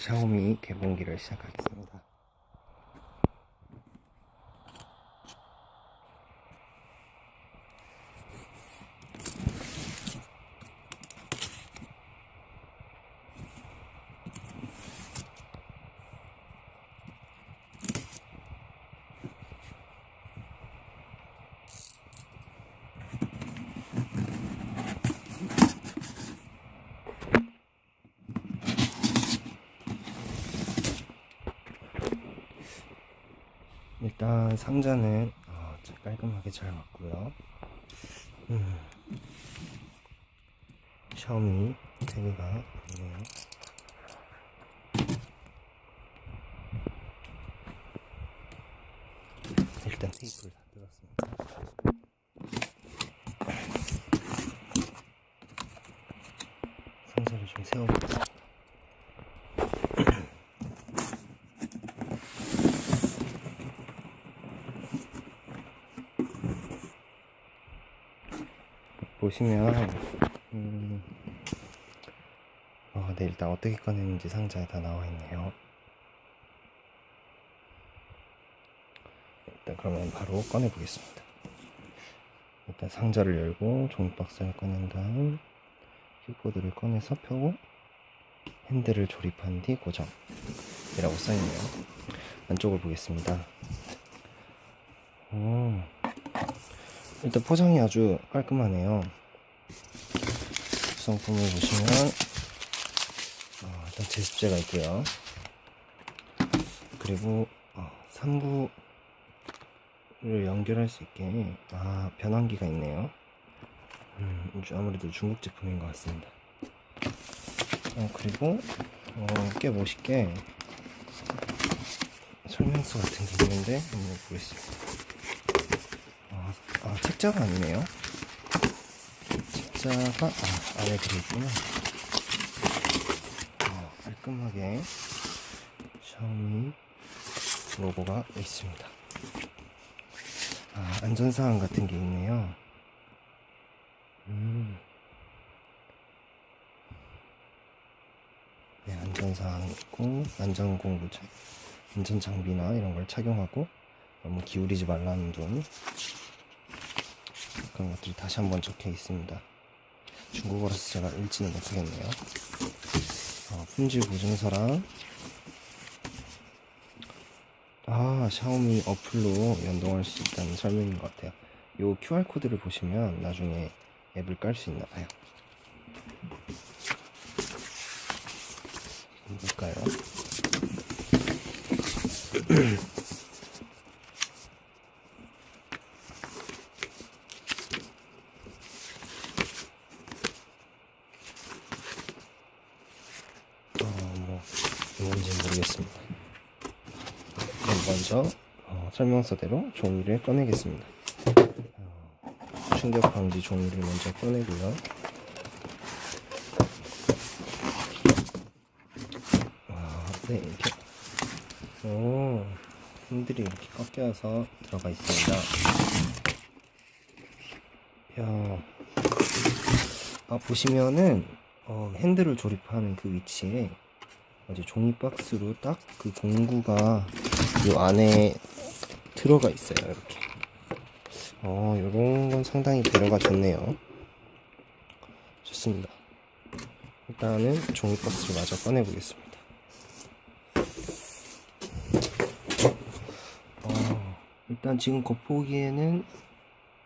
샤오미 개봉기를 시작하겠습니다. 일단 상자는 어, 좀 깔끔하게 잘 왔고요. 음. 샤오미 태그가 있네요. 일단 테이프를 다 뜯었습니다. 상자를 좀 세워보겠습니다. 보시면 음, 어, 네 일단 어떻게 꺼내는지 상자에 다 나와 있네요. 일단 그러면 바로 꺼내 보겠습니다. 일단 상자를 열고 종이 박스를 꺼낸 다음 키보드를 꺼내서 펴고 핸들을 조립한 뒤 고정 이라고 써있네요. 안쪽을 보겠습니다. 오. 일단 포장이 아주 깔끔하네요. 구성품을 보시면 어, 일단 제습제가 있고요. 그리고 어, 3부를 연결할 수 있게 아 변환기가 있네요. 음, 아무래도 중국 제품인 것 같습니다. 어, 그리고 어, 꽤 멋있게 설명서 같은 게 있는데 한번 보겠습니다. 아, 아, 책자가 아니네요. 책자가 아, 안에 들어있구나. 어, 깔끔하게 샤오미 로고가 있습니다. 아, 안전사항 같은 게 있네요. 음. 네, 안전사항 있고, 안전공구장, 안전장비나 이런 걸 착용하고, 너무 기울이지 말라는 점, 그런 것들이 다시 한번 적혀 있습니다. 중국어라서 제가 읽지는 못하겠네요. 어, 품질 보증서랑 아 샤오미 어플로 연동할 수 있다는 설명인 것 같아요. 요 QR 코드를 보시면 나중에 앱을 깔 수 있나 봐요. 볼까요? 어, 뭐, 뭔지 모르겠습니다. 먼저 어, 설명서대로 종이를 꺼내겠습니다. 어, 충격 방지 종이를 먼저 꺼내고요. 와, 네, 이렇게. 오, 핸들이 이렇게 꺾여서 들어가 있습니다. 야, 아, 보시면은, 어, 핸들을 조립하는 그 위치에 이제 종이 박스로 딱 그 공구가 이 안에 들어가 있어요. 이렇게. 어, 요런 건 상당히 배려가 좋네요. 좋습니다. 일단은 종이 박스를 마저 꺼내 보겠습니다. 어, 일단 지금 겉보기에는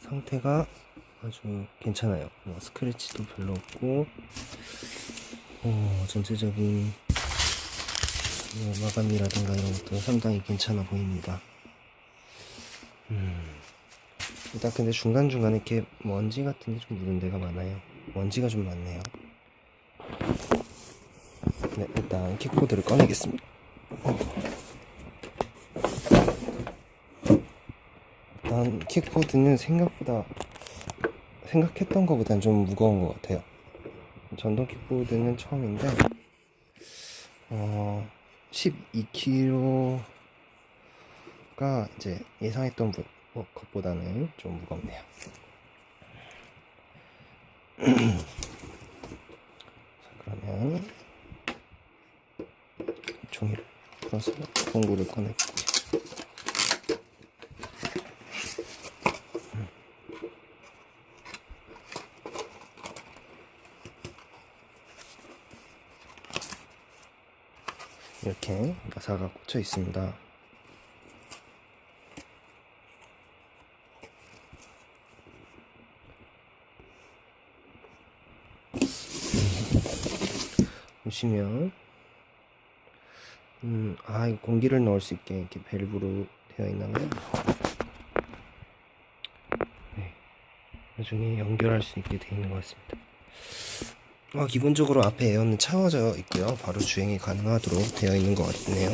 상태가 아주 괜찮아요. 뭐 스크래치도 별로 없고, 어, 전체적인 뭐 마감이라든가 이런 것도 상당히 괜찮아 보입니다. 음, 일단 근데 중간중간에 이렇게 먼지 같은 게 좀 묻은 데가 많아요. 먼지가 좀 많네요. 네, 일단 킥보드를 꺼내겠습니다. 어. 일단 킥보드는 생각보다 생각했던 것보단 좀 무거운 것 같아요. 전동 킥보드는 처음인데 어 12kg가 이제 예상했던 부- 어, 것보다는 좀 무겁네요. 자 그러면 풀어서 공구를 꺼내볼게요. 나사가 꽂혀 있습니다. 보시면 음, 아, 이거 공기를 넣을 수 있게 이렇게 밸브로 되어 있나봐요. 네. 나중에 연결할 수 있게 되어 있는 것 같습니다. 아, 기본적으로 앞에 에어는 차워져 있고요. 바로 주행이 가능하도록 되어 있는 것 같네요.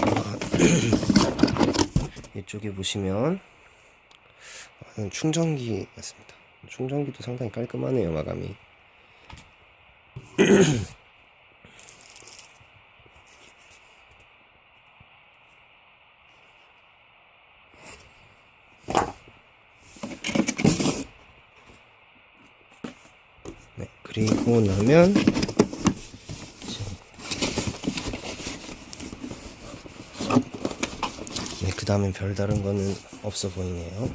아, 이쪽에 보시면 아, 충전기 같습니다. 충전기도 상당히 깔끔하네요, 마감이. 네, 그리고 나면 네, 그 다음엔 별다른 거는 없어 보이네요.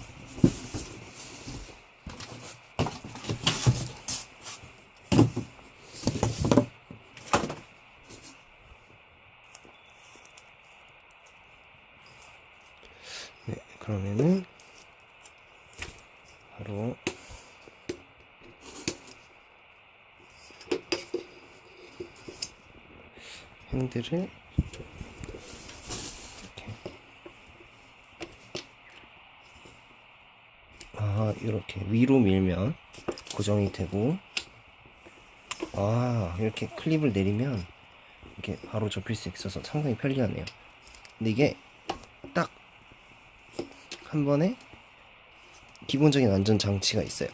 네, 그러면은 바로 핸들을 이렇게. 아 이렇게 위로 밀면 고정이 되고. 아 이렇게 클립을 내리면 이렇게 바로 접힐 수 있어서 상당히 편리하네요. 근데 이게 딱 한 번에 기본적인 안전 장치가 있어요.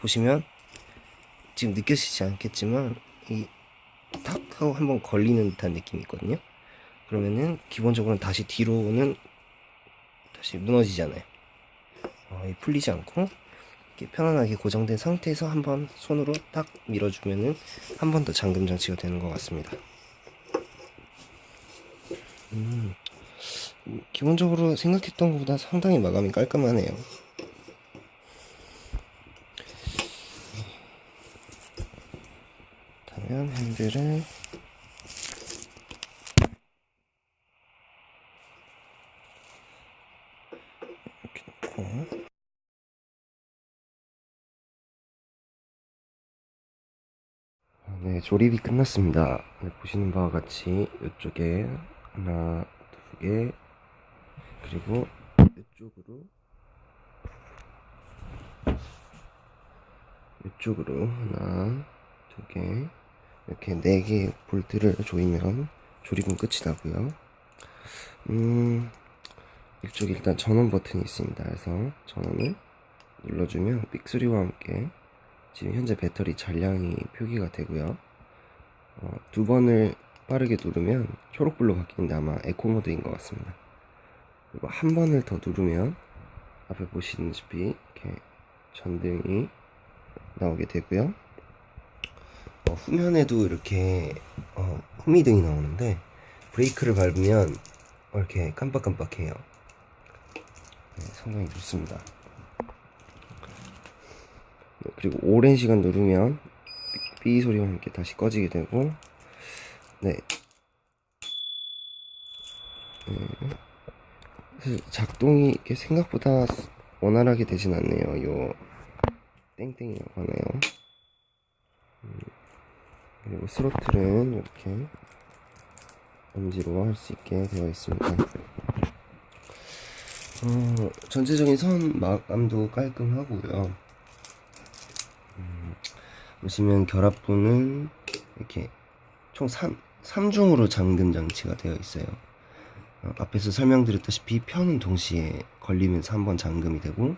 보시면 지금 느껴지지 않겠지만 이 탁 하고 한번 걸리는 듯한 느낌이 있거든요. 그러면은 기본적으로는 다시 뒤로는 다시 무너지잖아요. 어, 이 풀리지 않고 이렇게 편안하게 고정된 상태에서 한번 손으로 딱 밀어주면은 한 번 더 잠금 장치가 되는 것 같습니다. 음, 기본적으로 생각했던 것보다 상당히 마감이 깔끔하네요. 그러면 핸들을 이렇게 놓고 아, 네, 조립이 끝났습니다. 네, 보시는 바와 같이 이쪽에 하나, 두 개, 그리고 이쪽으로 이쪽으로 하나, 두 개, 이렇게 네 개의 볼트를 조이면 조립은 끝이 나고요. 음, 이쪽에 일단 전원 버튼이 있습니다. 그래서 전원을 눌러주면 삑 소리와 함께 지금 현재 배터리 잔량이 표기가 되고요. 어, 두 번을 빠르게 누르면 초록불로 바뀌는데 아마 에코 모드인 것 같습니다. 그리고 한 번을 더 누르면 앞에 보시다시피 이렇게 전등이 나오게 되고요. 어, 후면에도 이렇게 어, 후미등이 나오는데 브레이크를 밟으면 어, 이렇게 깜빡깜빡해요. 네, 상당히 좋습니다. 네, 그리고 오랜 시간 누르면 삐 소리와 함께 다시 꺼지게 되고 네. 네. 작동이 생각보다 원활하게 되진 않네요. 요 땡땡이라고 하나요? 음, 그리고 스로틀은 이렇게 엄지로 할 수 있게 되어 있습니다. 어, 전체적인 선 마감도 깔끔하고요. 음, 보시면 결합부는 이렇게 총 3, 3중으로 잠금 장치가 되어 있어요. 어, 앞에서 설명드렸다시피 편은 동시에 걸리면서 한 번 잠금이 되고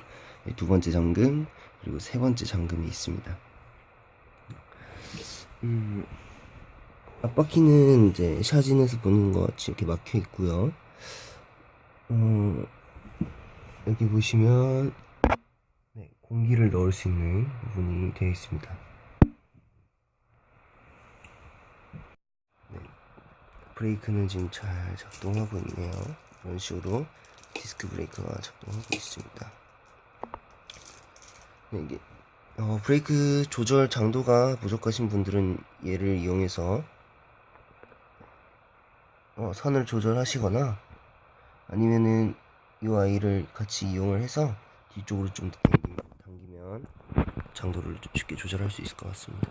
두 번째 잠금 그리고 세 번째 잠금이 있습니다. 음, 앞바퀴는 이제 사진에서 보는 것 같이 이렇게 막혀 있고요. 어, 여기 보시면 네, 공기를 넣을 수 있는 부분이 되어 있습니다. 네, 브레이크는 지금 잘 작동하고 있네요. 이런 식으로 디스크 브레이크가 작동하고 있습니다. 네, 이게 어, 브레이크 조절 장도가 부족하신 분들은 얘를 이용해서 어, 선을 조절하시거나 아니면은 이 아이를 같이 이용을 해서 뒤쪽으로 좀 당기면 장도를 좀 쉽게 조절할 수 있을 것 같습니다.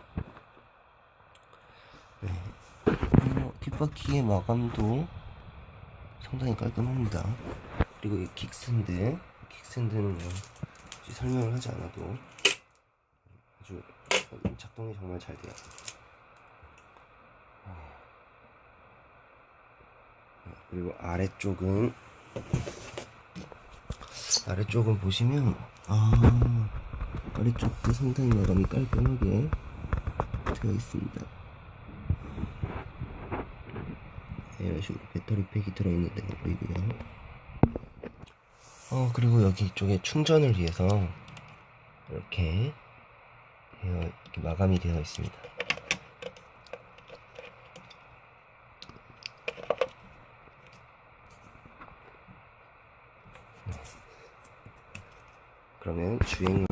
네. 어, 뒷바퀴의 마감도 상당히 깔끔합니다. 그리고 이 킥샌드, 킥샌드는 뭐 설명을 하지 않아도 작동이 정말 잘 돼요. 네, 그리고 아래쪽은 아래쪽은 보시면 아 아래쪽도 상당히 마감이 깔끔하게 되어 있습니다. 네, 이런 식으로 배터리 팩이 들어있는 데가 보이고요. 어 그리고 여기 이쪽에 충전을 위해서 이렇게 이렇게 마감이 되어 있습니다. 그러면 주행을